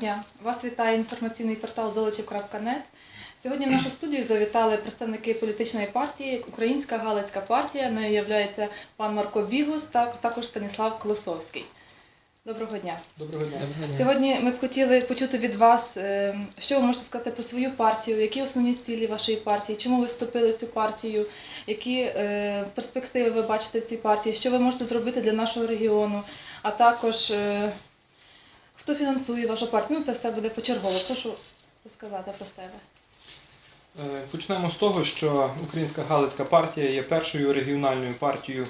дня! Вас вітає інформаційний портал золочів.нет. Сьогодні в нашу студію завітали представники політичної партії Українська Галицька партія. Нею являється пан Марко Бігус та також Станіслав Колосовський. Доброго дня! Доброго дня. Сьогодні ми б хотіли почути від вас, е, що ви можете сказати про свою партію, які основні цілі вашої партії, чому ви вступили в цю партію, які е, перспективи ви бачите в цій партії, що ви можете зробити для нашого регіону, а також е, хто фінансує вашу партію. Ну, це все буде почергово. Прошу розказати про себе. Е, Почнемо з того, що Українська Галицька партія є першою регіональною партією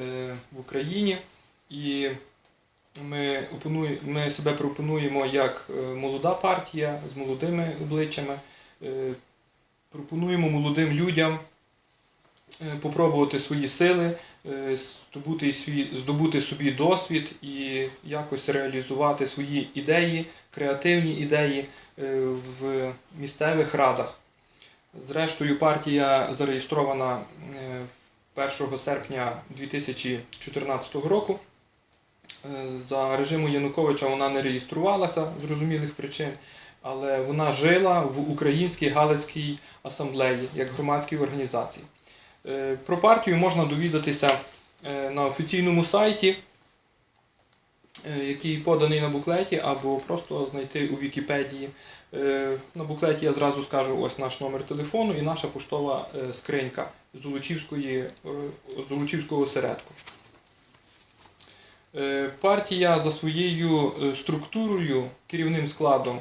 е, в Україні, і ми, ми себе пропонуємо як е, молода партія з молодими обличчями. Пропонуємо молодим людям попробувати свої сили, здобути, свій, здобути собі досвід і якось реалізувати свої ідеї, креативні ідеї е, в місцевих радах. Зрештою, партія зареєстрована е, 1 серпня 2014 року. Е, За режиму Януковича вона не реєструвалася з зрозумілих причин, але вона жила в Українській Галицькій асамблеї як громадській організації. Е, Про партію можна довідатися е, на офіційному сайті, е, який поданий на буклеті, або просто знайти у Вікіпедії. На буклеті я зразу скажу ось наш номер телефону і наша поштова скринька е, Золочівського осередку. Партія за своєю структурою, керівним складом,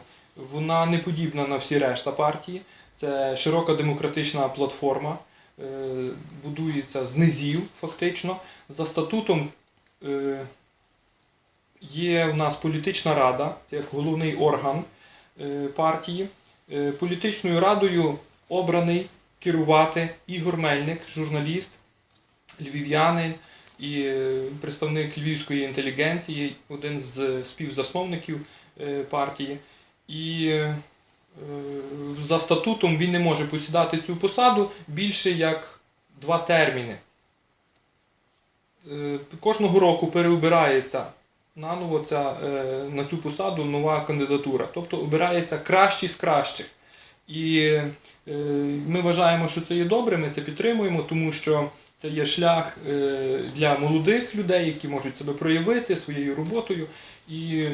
вона не подібна на всі решта партії. Це широка демократична платформа, будується з низів, фактично. За статутом е, є в нас політична рада, це як головний орган е, партії. Е, Політичною радою обраний керувати Ігор Мельник, журналіст, львів'янин і е, представник львівської інтелігенції, один з співзасновників е, партії. І е, за статутом він не може посідати цю посаду більше як два терміни. Е, Кожного року переобирається наново ця, е, на цю посаду нова кандидатура. Тобто обирається кращі з кращих. І е, ми вважаємо, що це є добре, ми це підтримуємо, тому що це є шлях е, для молодих людей, які можуть себе проявити своєю роботою. І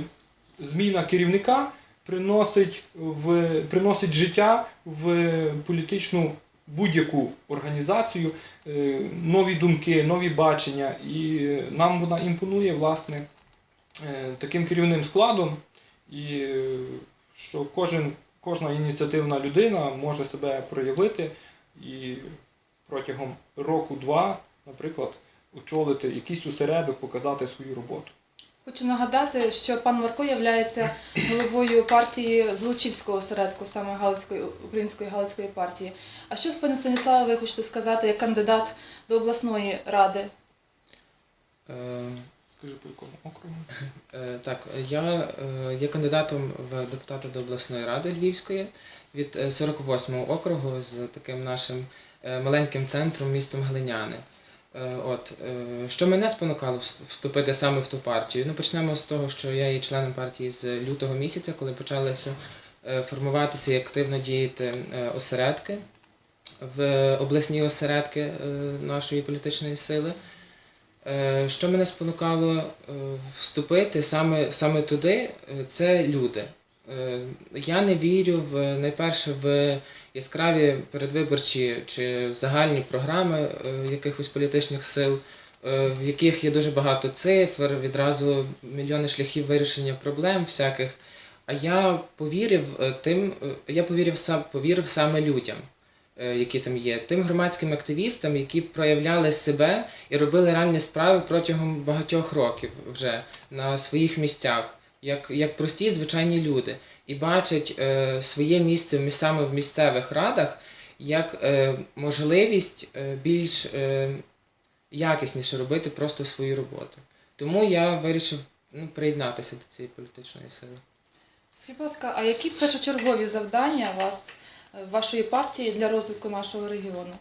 зміна керівника приносить, в, приносить життя в політичну будь-яку організацію, е, нові думки, нові бачення. І нам вона імпонує власне е, таким керівним складом, і е, що кожен, кожна ініціативна людина може себе проявити і протягом року-два, наприклад, очолити якийсь осередок, показати свою роботу. Хочу нагадати, що пан Марко є головою партії Злочівського осередку, саме Галицької Української Галицької партії. А що, пане Станіславе, ви хочете сказати як кандидат до обласної ради? Е, Скажи, по якому округу? е, Так, я е, є кандидатом в депутати до обласної ради Львівської від е, 48-го округу з таким нашим е, маленьким центром містом Глиняни. Е, От е, що мене спонукало вступити саме в ту партію? Ну почнемо з того, що я є членом партії з лютого місяця, коли почалися е, формуватися і активно діяти осередки в обласні осередки нашої політичної сили. Що мене спонукало вступити саме, саме туди, це люди. Е, Я не вірю в найперше в яскраві передвиборчі чи загальні програми е, якихось політичних сил, е, в яких є дуже багато цифр, відразу мільйони шляхів вирішення проблем всяких. А я повірив тим, я повірив сам повірив саме людям, які там є, тим громадським активістам, які проявляли себе і робили реальні справи протягом багатьох років вже на своїх місцях, як, як прості звичайні люди, і бачать е, своє місце саме в місцевих радах як е, можливість е, більш е, якісніше робити просто свою роботу. Тому я вирішив ну, приєднатися до цієї політичної сили. Скажіть, будь ласка, а які першочергові завдання вас, вашої партії для розвитку нашого регіону?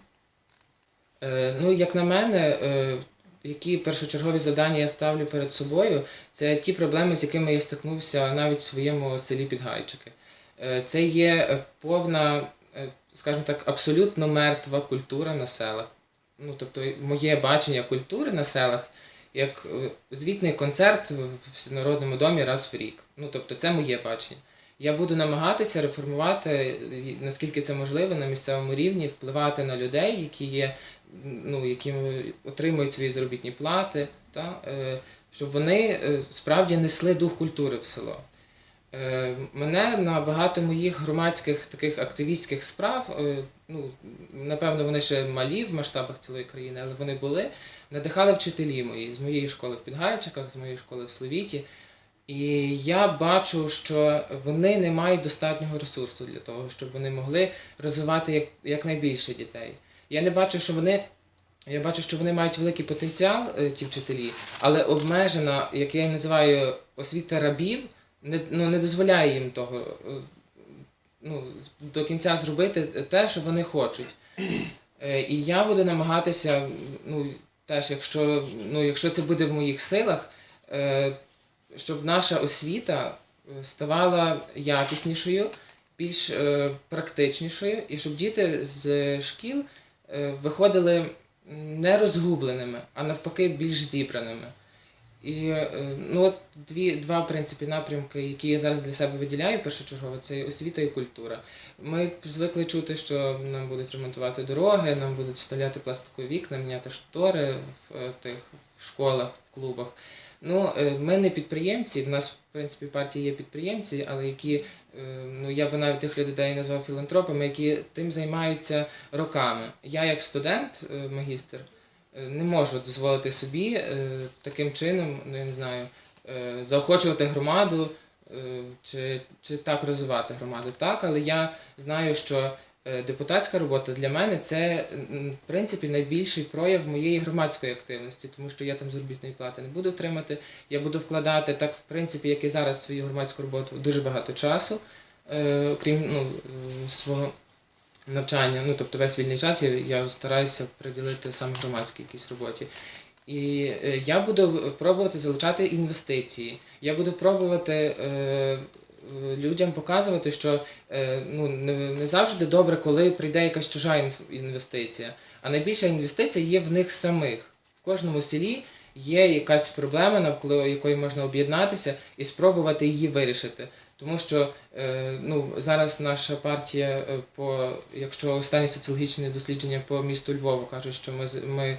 Е, ну, як на мене, е, які першочергові завдання я ставлю перед собою, це ті проблеми, з якими я стикнувся навіть в своєму селі Підгайчики. Е, Це є е, повна, е, скажімо так, абсолютно мертва культура на селах. Ну, тобто, моє бачення культури на селах як звітний концерт в всенародному домі раз в рік. Ну, тобто, це моє бачення. Я буду намагатися реформувати, наскільки це можливо, на місцевому рівні, впливати на людей, які є, ну, які отримують свої заробітні плати, та, е, щоб вони е, справді несли дух культури в село. Е, Мене на багато моїх громадських таких активістських справ, ну, напевно, вони ще малі в масштабах цілої країни, але вони були, надихали вчителі мої з моєї школи в Підгайчиках, з моєї школи в Словіті. І я бачу, що вони не мають достатнього ресурсу для того, щоб вони могли розвивати як, якнайбільше дітей. Я не бачу, що вони. Я бачу, що вони мають великий потенціал, е, ті вчителі, але обмежена, як я її називаю, освіта рабів, не, ну, не дозволяє їм того е, ну, до кінця зробити те, що вони хочуть. Е, І я буду намагатися, ну, теж, якщо, ну, якщо це буде в моїх силах, щоб наша освіта ставала якіснішою, більш практичнішою, і щоб діти з шкіл виходили не розгубленими, а навпаки більш зібраними. І е, ну, от дві, два в принципі, напрямки, які я зараз для себе виділяю першочергово, це освіта і культура. Ми звикли чути, що нам будуть ремонтувати дороги, нам будуть вставляти пластикові вікна, міняти штори в е, тих школах, в клубах. Ну, е, ми не підприємці, в нас, в принципі, партії є підприємці, але які, е, ну я би навіть тих людей назвав філантропами, які тим займаються роками. Я, як студент, е, магістр, не можу дозволити собі таким чином, ну я не знаю, заохочувати громаду чи, чи так розвивати громаду. Так, але я знаю, що депутатська робота для мене це в принципі найбільший прояв моєї громадської активності, тому що я там заробітної плати не буду отримати. Я буду вкладати так, в принципі, як і зараз свою громадську роботу дуже багато часу, е, окрім ну, е, свого навчання. Ну, тобто весь вільний час я, я стараюся приділити саме громадській якійсь роботі. І е, я буду пробувати залучати інвестиції. Я буду пробувати е, е, людям показувати, що е, ну, не, завжди добре, коли прийде якась чужа інвестиція. А найбільша інвестиція є в них самих. В кожному селі є якась проблема, навколо якої можна об'єднатися і спробувати її вирішити. Тому що е, ну, зараз наша партія, е, по, якщо останні соціологічні дослідження по місту Львову кажуть, що ми, ми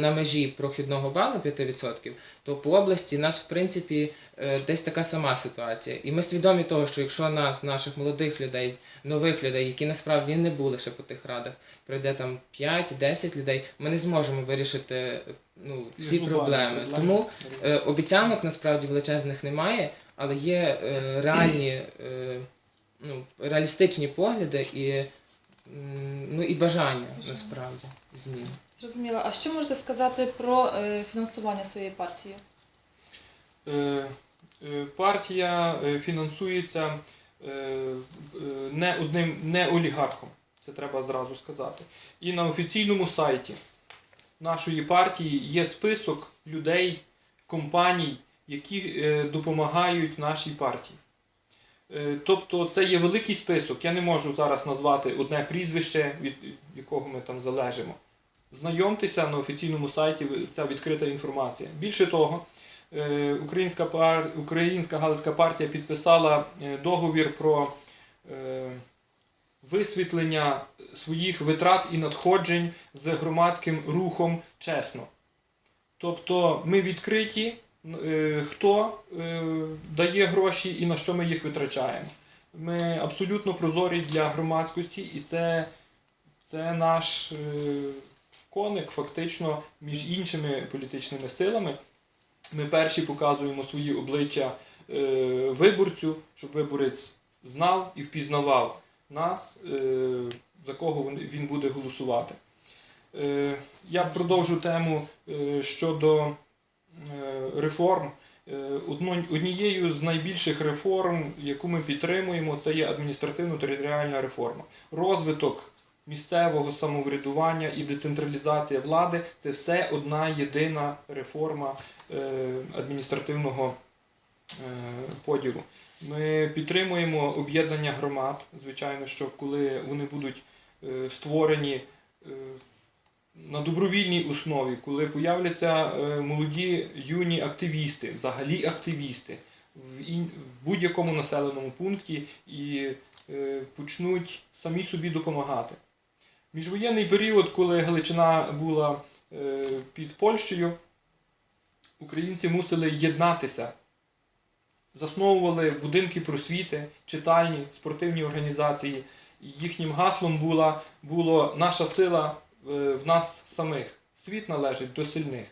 на межі прохідного балу 5%, то по області нас в принципі е, десь така сама ситуація. І ми свідомі того, що якщо нас, наших молодих людей, нових людей, які насправді не були ще по тих радах, прийде там 5-10 людей, ми не зможемо вирішити ну, всі проблеми. Тому Е, Обіцянок насправді величезних немає, але є е, реальні, е, ну, реалістичні погляди і, ну, і бажання насправді змін. Зрозуміло. А що можете сказати про е, фінансування своєї партії? Е, е, Партія фінансується не одним не олігархом, це треба зразу сказати. І на офіційному сайті нашої партії є список людей, компаній, які допомагають нашій партії. Тобто це є великий список. Я не можу зараз назвати одне прізвище, від якого ми там залежимо. Знайомтеся на офіційному сайті, ця відкрита інформація. Більше того, е, Українська, пар... Українська Галицька партія підписала е, договір про е, висвітлення своїх витрат і надходжень з громадським рухом чесно. Тобто ми відкриті, хто дає гроші і на що ми їх витрачаємо. Ми абсолютно прозорі для громадськості, і це, це наш коник фактично між іншими політичними силами. Ми перші показуємо свої обличчя е, виборцю, щоб виборець знав і впізнавав нас, е, за кого він- буде голосувати. Е, я продовжу тему е, щодо е, реформ. Е, Однією з найбільших реформ, яку ми підтримуємо, це є адміністративно-територіальна реформа. Розвиток місцевого самоврядування і децентралізація влади це все одна єдина реформа е, адміністративного е, поділу. Ми підтримуємо об'єднання громад, звичайно, що коли вони будуть е, створені на добровільній основі, коли появляться молоді юні активісти, взагалі активісти в, будь-якому населеному пункті і почнуть самі собі допомагати. Міжвоєнний період, коли Галичина була е, під Польщею, українці мусили єднатися, засновували будинки просвіти, читальні, спортивні організації. Їхнім гаслом була, було наша сила е, в нас самих. Світ належить до сильних.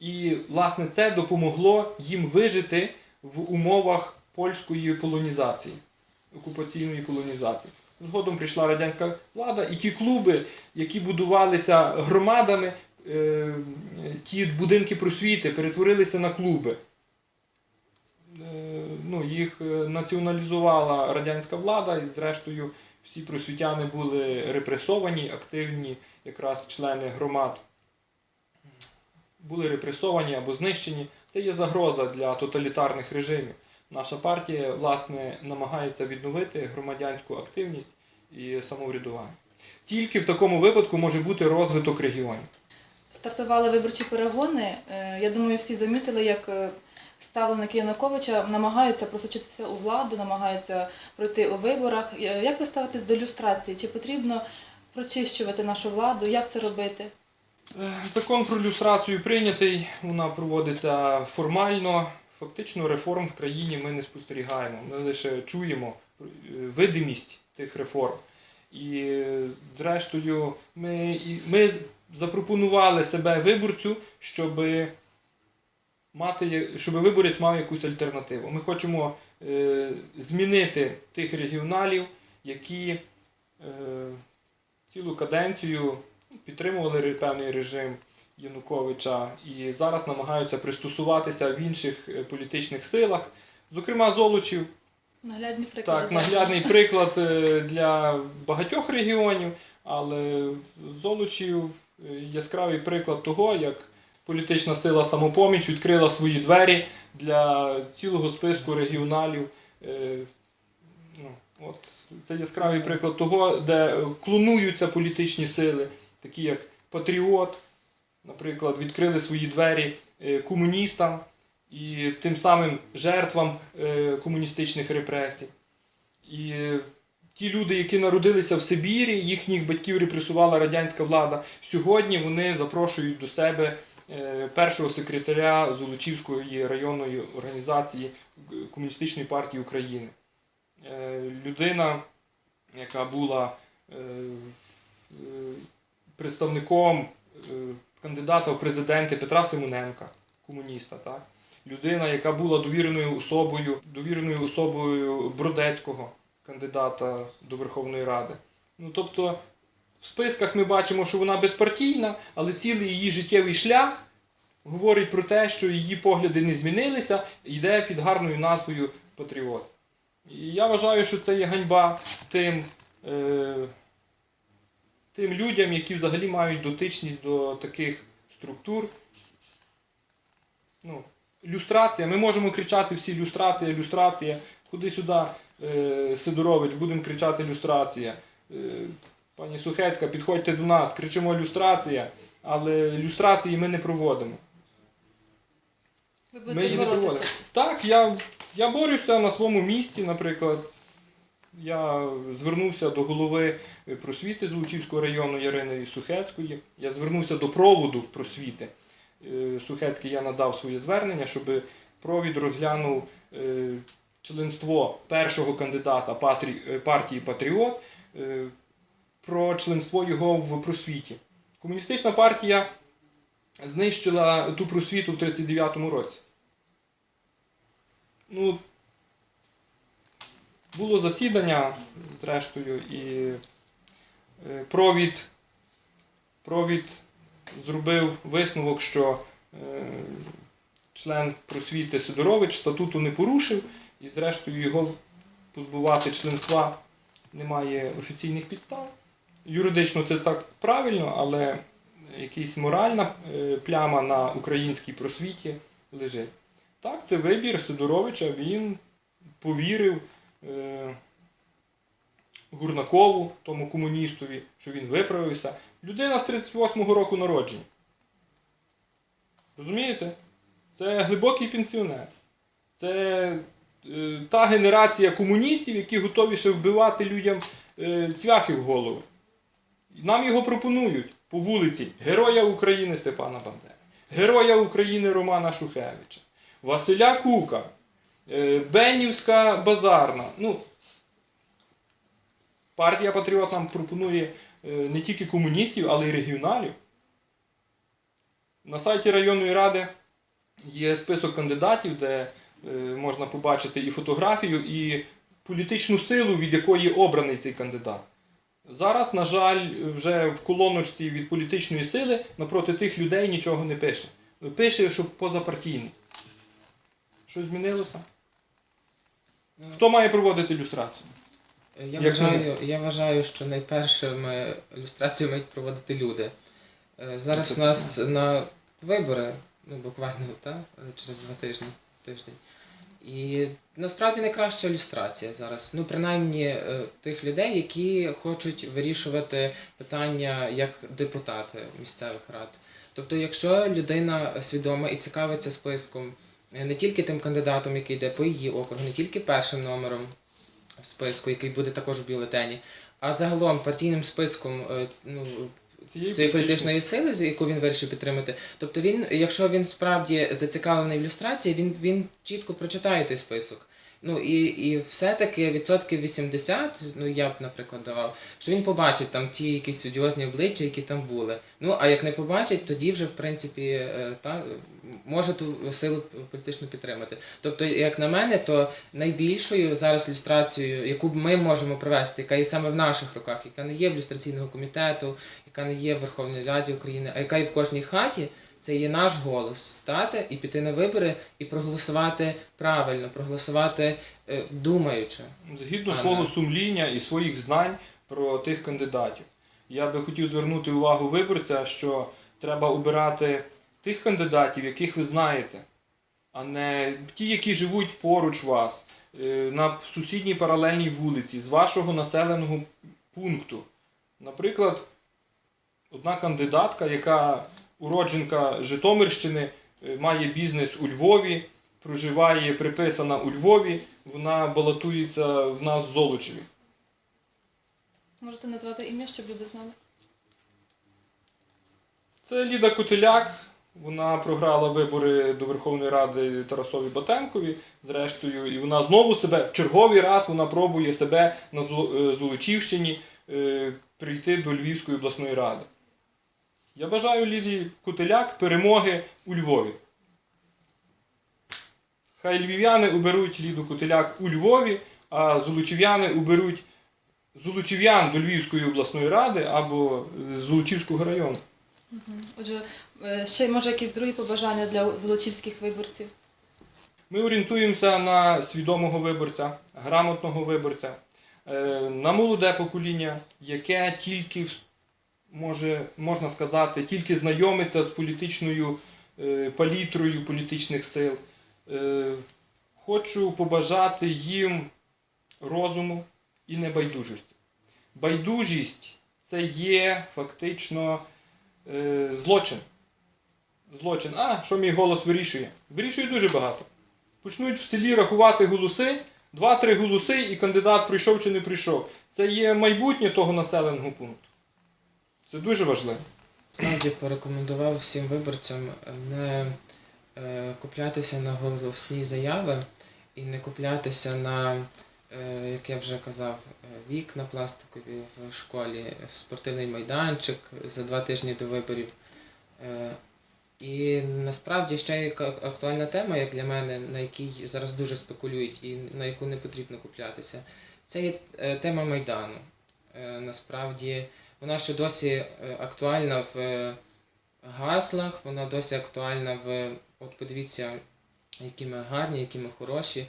І, власне, це допомогло їм вижити в умовах польської полонізації, окупаційної полонізації. Згодом прийшла радянська влада, і ті клуби, які будувалися громадами, е, ті будинки просвіти перетворилися на клуби. Е, Ну, їх е, націоналізувала радянська влада, і зрештою всі просвітяни були репресовані, активні якраз члени громад були репресовані або знищені. Це є загроза для тоталітарних режимів. Наша партія, власне, намагається відновити громадянську активність і самоврядування. Тільки в такому випадку може бути розвиток регіонів. Стартували виборчі перегони. Е, Я думаю, всі замітили, як е, ставленики Януковича намагаються просочитися у владу, намагаються пройти у виборах. Е, Як ви ставитесь до люстрації? Чи потрібно прочищувати нашу владу? Як це робити? Закон про люстрацію прийнятий, вона проводиться формально. Фактично реформ в країні ми не спостерігаємо. Ми лише чуємо е, видимість тих реформ. І е, зрештою, ми, ми запропонували себе виборцю, щоб мати, щоб виборець мав якусь альтернативу. Ми хочемо е, змінити тих регіоналів, які е, цілу каденцію підтримували певний режим Януковича і зараз намагаються пристосуватися в інших е, політичних силах. Зокрема, Золочів Наглядні приклади. так, наглядний приклад е, для багатьох регіонів, але Золочів е, яскравий приклад того, як політична сила самопоміч відкрила свої двері для цілого списку регіоналів. Ну, от, це яскравий приклад того, де клонуються політичні сили, такі як Патріот, наприклад, відкрили свої двері е, комуністам і тим самим жертвам е, комуністичних репресій. І ті люди, які народилися в Сибірі, їхніх батьків репресувала радянська влада, сьогодні вони запрошують до себе е, першого секретаря Золочівської районної організації Комуністичної партії України. Людина, яка була представником кандидата в президенти Петра Симоненка, комуніста, так? людина, яка була довіреною особою, довіреною особою Бродецького, кандидата до Верховної Ради. Ну, тобто, в списках ми бачимо, що вона безпартійна, але цілий її життєвий шлях говорить про те, що її погляди не змінилися, йде під гарною назвою Патріот. І я вважаю, що це є ганьба тим, е, тим людям, які взагалі мають дотичність до таких структур. Ну, люстрація. Ми можемо кричати всі люстрація, люстрація. Ходи сюди, е, Сидорович, будемо кричати люстрація. Е, пані Сухецька, підходьте до нас, кричимо люстрація, але люстрації ми не проводимо. Ви Ми її не проводимо. Так, я, я борюся на своєму місці, наприклад. Я звернувся до голови просвіти Злочівського району Ярини Сухецької. Я звернувся до проводу просвіти. Е, Сухецький я надав своє звернення, щоб провід розглянув е, членство першого кандидата е, партії Патріот про членство його в просвіті. Комуністична партія знищила ту просвіту в 39-му році. Ну, було засідання, зрештою, і е, провід, провід зробив висновок, що е, член просвіти Сидорович статуту не порушив, і зрештою його позбувати членства немає офіційних підстав. юридично це так правильно, але якась моральна е, пляма на українській просвіті лежить. Так, це вибір Сидоровича, він повірив Гурнакову, тому комуністові, що він виправився. Людина з 38-го року народження. Розумієте? Це глибокий пенсіонер. Це е, та генерація комуністів, які готові ще вбивати людям е, цвяхи в голову. Нам його пропонують по вулиці Героя України Степана Бандери, Героя України Романа Шухевича, Василя Кука, е, Бенівська базарна. Ну, партія Патріот нам пропонує е, не тільки комуністів, але й регіоналів. На сайті районної ради є список кандидатів, де е, можна побачити і фотографію, і політичну силу, від якої обраний цей кандидат. Зараз, на жаль, вже в колоночці від політичної сили напроти тих людей нічого не пише. Пише, що позапартійний. Що змінилося? Хто має проводити ілюстрацію? Я Як вважаю, я вважаю, що найперше ми ілюстрацію мають проводити люди. Е, Зараз у нас на вибори, ну буквально та, через два тижні. тиждень. І насправді найкраща ілюстрація зараз. Ну, принаймні е, тих людей, які хочуть вирішувати питання як депутати місцевих рад. Тобто, якщо людина свідома і цікавиться списком е, не тільки тим кандидатом, який йде по її округу, не тільки першим номером в списку, який буде також в бюлетені, а загалом партійним списком е, ну, Цієї політичної сили, яку він вирішив підтримати. Тобто він, якщо він справді зацікавлений в ілюстрації, він, він чітко прочитає той список. Ну і, і все-таки відсотків 80, ну я б, наприклад, давав, що він побачить там ті якісь одіозні обличчя, які там були. Ну а як не побачить, тоді вже в принципі е, та може ту силу політичну підтримати. Тобто, як на мене, то найбільшою зараз ілюстрацією, яку ми можемо провести, яка є саме в наших руках, яка не є в ілюстраційного комітету, яка не є в Верховній Раді України, а яка є в кожній хаті, це є наш голос стати і піти на вибори і проголосувати правильно, проголосувати е, думаючи. Згідно свого сумління і своїх знань про тих кандидатів. Я би хотів звернути увагу виборця, що треба обирати тих кандидатів, яких ви знаєте, а не ті, які живуть поруч вас, е, на сусідній паралельній вулиці, з вашого населеного пункту. Наприклад, одна кандидатка, яка уродженка Житомирщини, е, має бізнес у Львові, проживає приписана у Львові, вона балотується в нас в Золочеві. Можете назвати ім'я, щоб люди знали? Це Ліда Котеляк. Вона програла вибори до Верховної Ради Тарасові Батенкові, зрештою, і вона знову себе в черговий раз вона пробує себе на е, Золочівщині е, прийти до Львівської обласної ради. Я бажаю Ліді Котеляк перемоги у Львові. Хай львів'яни оберуть Ліду Котеляк у Львові, а золочів'яни оберуть золочів'ян до Львівської обласної ради або з Золочівського району. Отже, е, ще може якісь другі побажання для золочівських виборців? Ми орієнтуємося на свідомого виборця, грамотного виборця, е, на молоде покоління, яке тільки може, можна сказати, тільки знайомиться з політичною е, палітрою політичних сил. Хочу побажати їм розуму і небайдужості. Байдужість це є фактично е, злочин. Злочин. А, що мій голос вирішує? Вирішує дуже багато. Почнуть в селі рахувати голоси, два-три голоси, і кандидат прийшов чи не прийшов. Це є майбутнє того населеного пункту. Це дуже важливо. Справді порекомендував всім виборцям не е, куплятися на голосні заяви і не куплятися на, як я вже казав, е, вікна пластикові в школі, спортивний майданчик за два тижні до виборів. Е, і насправді ще актуальна тема, як для мене, на якій зараз дуже спекулюють і на яку не потрібно куплятися. Це є е, тема Майдану. Е, Насправді вона ще досі е, актуальна в е, гаслах, вона досі актуальна в. От подивіться, які ми гарні, які ми хороші.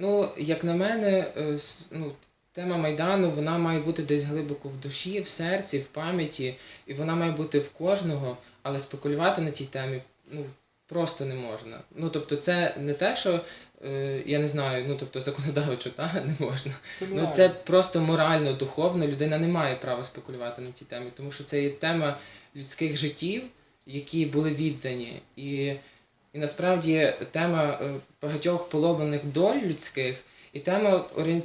Ну, як на мене, е, ну, тема Майдану вона має бути десь глибоко в душі, в серці, в пам'яті, і вона має бути в кожного, але спекулювати на тій темі ну, просто не можна. Ну тобто, це не те, що е, я не знаю, ну тобто законодавчо та не можна. Ну це просто морально, духовно. Людина не має права спекулювати на тій темі, тому що це є тема людських життів, які були віддані. І, насправді тема е, багатьох поломаних доль людських, і тема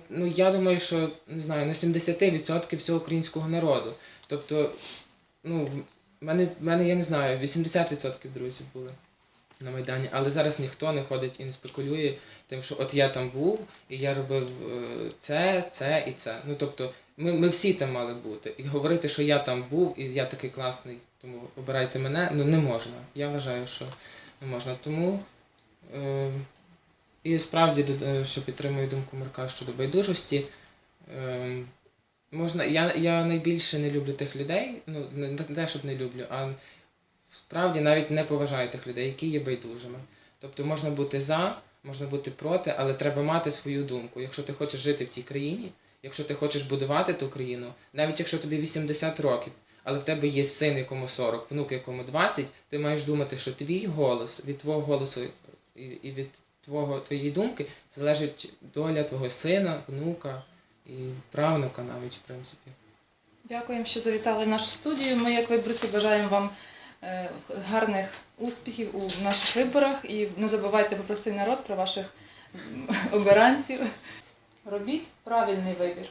ну, я думаю, що не знаю, на 70% всього українського народу. Тобто, ну, в мене, в мене я не знаю, 80% друзів були на Майдані, але зараз ніхто не ходить і не спекулює тим, що от я там був, і я робив е, це, це і це. Ну тобто, ми, ми всі там мали бути. І говорити, що я там був, і я такий класний, тому обирайте мене, ну не можна. Я вважаю, що не можна. Тому е, і справді, е, що підтримую думку Марка щодо байдужості. Е, можна, я, я найбільше не люблю тих людей, ну не не те, щоб не люблю, а справді навіть не поважаю тих людей, які є байдужими. Тобто можна бути за, можна бути проти, але треба мати свою думку. Якщо ти хочеш жити в тій країні, якщо ти хочеш будувати ту країну, навіть якщо тобі 80 років, але в тебе є син, якому 40, внук, якому 20, ти маєш думати, що твій голос від твого голосу і, від твого, твоєї думки залежить доля твого сина, внука і правнука навіть, в принципі. Дякуємо, що завітали в нашу студію. Ми, як виборці, бажаємо вам е, гарних успіхів у наших виборах і не забувайте попростий народ, про ваших обиранців. Робіть правильний вибір.